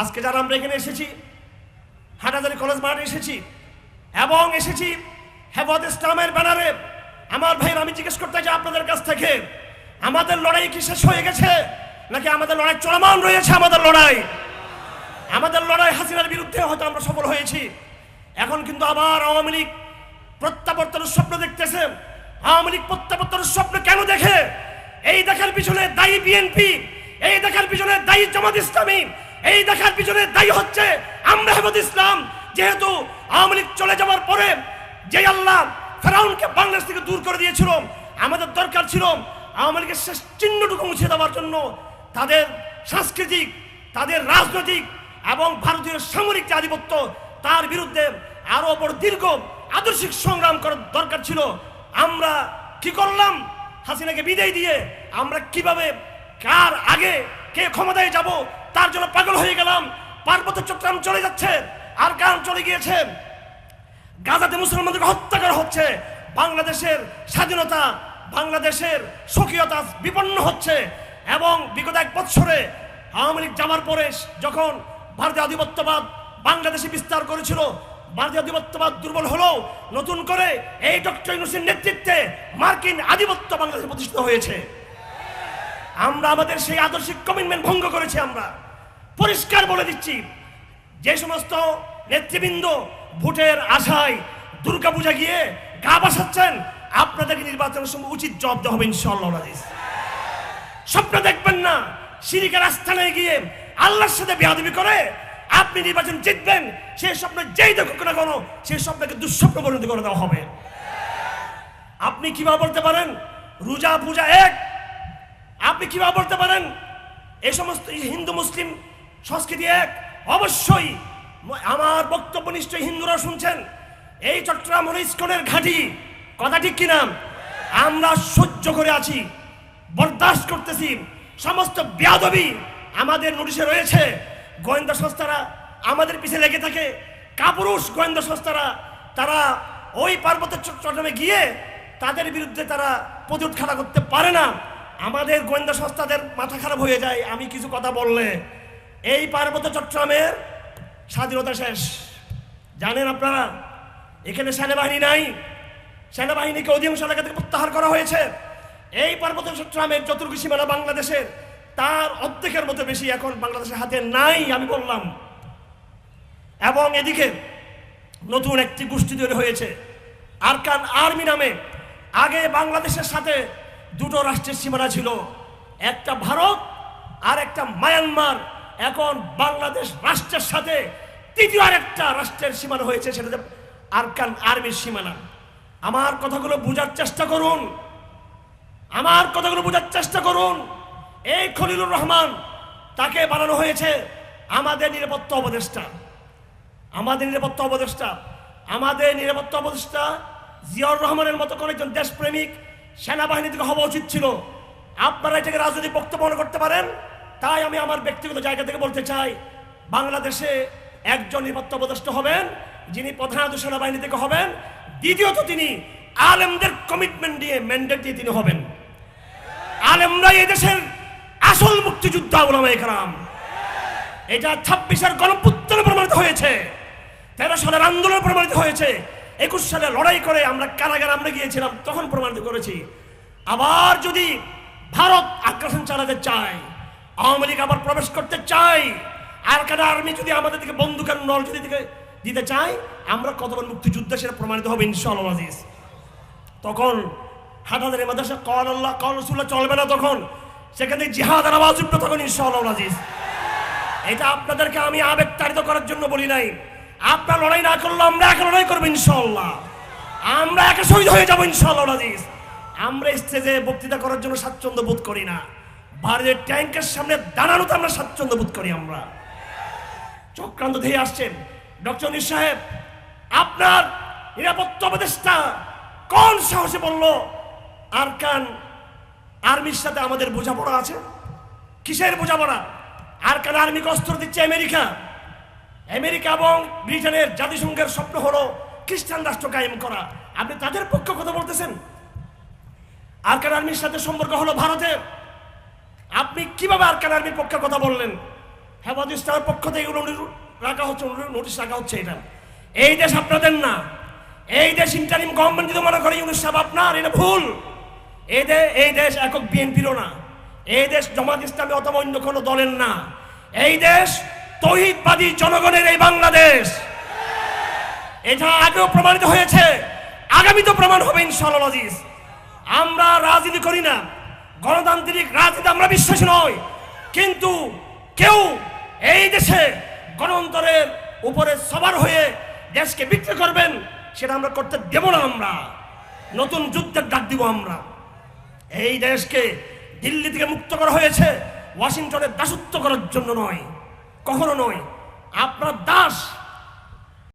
আজকে যারা আমরা এখানে এসেছি, হাটাজারি কলেজ মাঠে এসেছি, এবং এসেছি হেফাজ ইসলামের ব্যানারে, আমার ভাইয়ের, আমি জিজ্ঞেস করতে চাই আপনাদের কাছ থেকে, আমাদের লড়াই কি শেষ হয়ে গেছে? নাকি আমাদের লড়াই চলমান রয়েছে আমাদের লড়াই? আমাদের লড়াই হাসিনার বিরুদ্ধে হয়তো আমরা সফল হয়েছি। এখন কিন্তু আবার আওয়ামী লীগ প্রত্যাবর্তনের স্বপ্ন দেখতেছে। আওয়ামী লীগ প্রত্যাবর্তনের স্বপ্ন কেন দেখে? এই দেখার পিছনে দায়ী বিএনপি, এই দেখার পিছনে দায়ী জামাত ইসলামী এই দেখার পিছনে দায়ী হচ্ছে আমরা হেফাজ ইসলাম, যেহেতু আওয়ামী লীগ চলে যাওয়ার পরে যে আল্লাহ ফেরাউনকে বাংলাদেশ থেকে দূর করে দিয়েছিল, আমাদের দরকার ছিল আওয়ামী লীগের শেষ চিহ্নটুকু মুছে দেওয়ার জন্য তাদের সাংস্কৃতিক, তাদের রাজনৈতিক এবং ভারতীয় সামরিক যে আধিপত্য, তার বিরুদ্ধে আরও বড় দীর্ঘ আদর্শিক সংগ্রাম করার দরকার ছিল। আমরা কি করলাম? হাসিনাকে বিদায় দিয়ে আমরা কীভাবে, কার আগে কে ক্ষমতায় যাব তার জন্য পাগল হয়ে গেলাম। পার্বত্য চট্টগ্রাম চলে যাচ্ছে। আর কারণ চলে গিয়েছে। গাজাতে মুসলমানদেরকে হত্যা করা হচ্ছে। বাংলাদেশের স্বাধীনতা, বাংলাদেশের স্বকীয়তা বিপন্ন হচ্ছে। এবং বিগত এক বৎসরে আওয়ামী লীগ যাওয়ার পরে যখন ভারতীয় আধিপত্যবাদ বাংলাদেশে বিস্তার করেছিল, ভারতীয় আধিপত্যবাদ দুর্বল হলো নতুন করে এই ডক্টর ইউনুসের নেতৃত্বে মার্কিন আধিপত্য বাংলাদেশে প্রতিষ্ঠিত হয়েছে। আমরা আমাদের সেই আদর্শিক কমিটমেন্ট ভঙ্গ করেছি আমরা পরিষ্কার বলে দিচ্ছি, যে সমস্ত নেতৃবৃন্দ ভোটের আশায় দুর্গাপূজা গিয়ে গা বাসাচ্ছেন, আপনাদেরকে নির্বাচনের সময় উচিত জবাব দেওয়া হবে ইনশাআল্লাহ আজিজ। স্বপ্ন দেখবেন না সিরিকার আস্থানে গিয়ে আল্লাহর সাথে বেয়াদবি করে আপনি নির্বাচন জিতবেন সেই স্বপ্ন যেই দেখুক না কোনো সেই স্বপ্নকে দুঃস্বপ্ন পরিণত করে দেওয়া হবে আপনি কীভাবে বলতে পারেন, রোজা পূজা এক আপনি কীভাবে বলতে পারেন? এই সমস্ত হিন্দু, মুসলিম সংস্কৃতি এক? অবশ্যই। আমার বক্তব্য নিশ্চয়ই হিন্দুরা শুনছেন। এই চট্টগ্রাম ইস্কনের ঘাঁটি। কথা ঠিক কিনা? আমরা সহ্য করে আছি, বরদাস্ত করতেছি। সমস্ত বেয়াদবি আমাদের নোটিশে রয়েছে। গোয়েন্দা সংস্থারা আমাদের পিছিয়ে লেগে থাকে। কাপুরুষ গোয়েন্দা সংস্থারা, তারা ওই পার্বত্য চট- চট্টগ্রামে গিয়ে তাদের বিরুদ্ধে তারা প্রতিরোধ খাড়া করতে পারে না। আমাদের গোয়েন্দা সংস্থাদের মাথা খারাপ হয়ে যায়, আমি কিছু কথা বললে। এই পার্বত্য চট্টগ্রামের স্বাধীনতা শেষ। জানেন আপনারা, এখানে সেনাবাহিনী নাই। সেনাবাহিনীকে অধিকাংশ এলাকা থেকে প্রত্যাহার করা হয়েছে। এই পার্বত্য চট্টগ্রামের চতুর্থ সীমানা বাংলাদেশের, তার অর্ধেকের মতো বেশি এখন বাংলাদেশের হাতে নাই, আমি বললাম। এবং এদিকে নতুন একটি গোষ্ঠী তৈরি হয়েছে, আরকান আর্মি নামে। আগে বাংলাদেশের সাথে দুটো রাষ্ট্রের সীমানা ছিল। একটা ভারত আর একটা মায়ানমার। এখন বাংলাদেশ রাষ্ট্রের সাথে তৃতীয় আরেকটা রাষ্ট্রের সীমানা হয়েছে সেটা আরকান আর্মির সীমানা। আমার কথাগুলো বোঝার চেষ্টা করুন। আমার কথাগুলো বোঝার চেষ্টা করুন। এই খলিলুর রহমান, তাকে বানানো হয়েছে আমাদের নিরাপত্তা উপদেষ্টা। আমাদের নিরাপত্তা উপদেষ্টা। আমাদের নিরাপত্তা উপদেষ্টা জিয়াউর রহমানের মতো কোন একজন দেশপ্রেমিক সেনাবাহিনী থেকে হওয়া উচিত ছিল। আপনারা এটাকে রাজনৈতিক বক্তব্য মনে করতে পারেন? তাই আমি আমার ব্যক্তিগত জায়গা থেকে বলতে চাই, বাংলাদেশে একজন নিরাপত্তা উপদেষ্টা হবেন, যিনি প্রধানত সেনাবাহিনী থেকে হবেন, দ্বিতীয়ত তিনি আলেমদের কমিটমেন্ট দিয়ে ম্যান্ডেট দিয়ে তিনি হবেন। আলেমরা এই দেশের আসল মুক্তিযোদ্ধা ওলামা একরাম এটা ছাব্বিশের গণপুত্তনে প্রমাণিত হয়েছে, তেরো সালের আন্দোলন প্রমাণিত হয়েছে একুশ সালে লড়াই করে আমরা কারাগারে আমরা গিয়েছিলাম, তখন প্রমাণিত করেছি। আবার যদি ভারত আগ্রাসন চালাতে চায়, আওয়ামী লীগ আবার প্রবেশ করতে চায় আর কারা আর্মি যদি আমাদের দিকে বন্দুকের নল যদি দিতে চায়, আমরা কতবার মুক্তিযুদ্ধে সেটা প্রমাণিত হবে ইনশাআল্লাহ আজিজ। তখন হাটাদের মাদ্রাসা কল আল্লাহ, কল রসুল্লাহ চলবে না তখন। সেখানে জিহাদের আওয়াজ উঠবে তখন ইনশাআল্লাহ আজিজ। এটা আপনাদেরকে আমি আবেগ তাড়িত করার জন্য বলি নাই। আপনার লড়াই না করলে আমরা একা লড়াই করব ইনশাল্লাহ আমরা একা শহীদ হয়ে যাব ইনশাল্লাহ আমরা স্টেজে বক্তৃতা করার জন্য স্বাচ্ছন্দ্য বোধ করি না। ভারতের ট্যাঙ্কের সামনে দাঁড়ানোতে আমরা স্বাচ্ছন্দ্য বোধ করি আমরা। চক্রান্ত ধেয়ে আসছেন ডক্টর অনির সাহেব। আপনার নিরাপত্তা উপদেষ্টা কোন সাহসে বলল? আরকান আর্মির সাথে আমাদের বোঝাপড়া আছে? কিসের বোঝাপড়া? আরকান আর্মিকে অস্ত্র দিচ্ছে আমেরিকা? আমেরিকা এবং ব্রিটেনের জাতিসংঘের স্বপ্ন হলো খ্রিস্টান রাষ্ট্র কায়েম করা। আপনি তাদের পক্ষে কথা বলতেছেন? আরকান আর্মির সাথে সম্পর্ক হলো ভারতের আপনি কীভাবে আরকান আর্মির পক্ষে কথা বললেন? হেফাজ ইসলামের পক্ষ থেকে রাখা হচ্ছে নোটিশ রাখা হচ্ছে এটা। এই দেশ আপনাদের না। এই দেশ ইন্টারিম গভর্নমেন্ট যদি মনে করে, ইউনুস সাহেব আপনার, এটা ভুল। এই দেশ এই দেশ একক বিএনপিরও না। এই দেশ জামাত ইসলামী অথবা অন্য কোনো দলের না। এই দেশ তহিদবাদী জনগণের এই বাংলাদেশ। এটা আগেও প্রমাণিত হয়েছে আগামী তো প্রমাণ হবে ইনশাআল্লাহ আমরা রাজনীতি করি না, গণতান্ত্রিক রাজনীতি আমরা বিশ্বাসী নই। কিন্তু কেউ এই দেশে গণতন্ত্রের উপরে সবার হয়ে দেশকে বিক্রি করবেন, সেটা আমরা করতে দেব না আমরা। নতুন যুদ্ধের ডাক দিব আমরা। এই দেশকে দিল্লি থেকে মুক্ত করা হয়েছে ওয়াশিংটনের দাসত্ব করার জন্য নয়। কখনো নয় আপনার দাস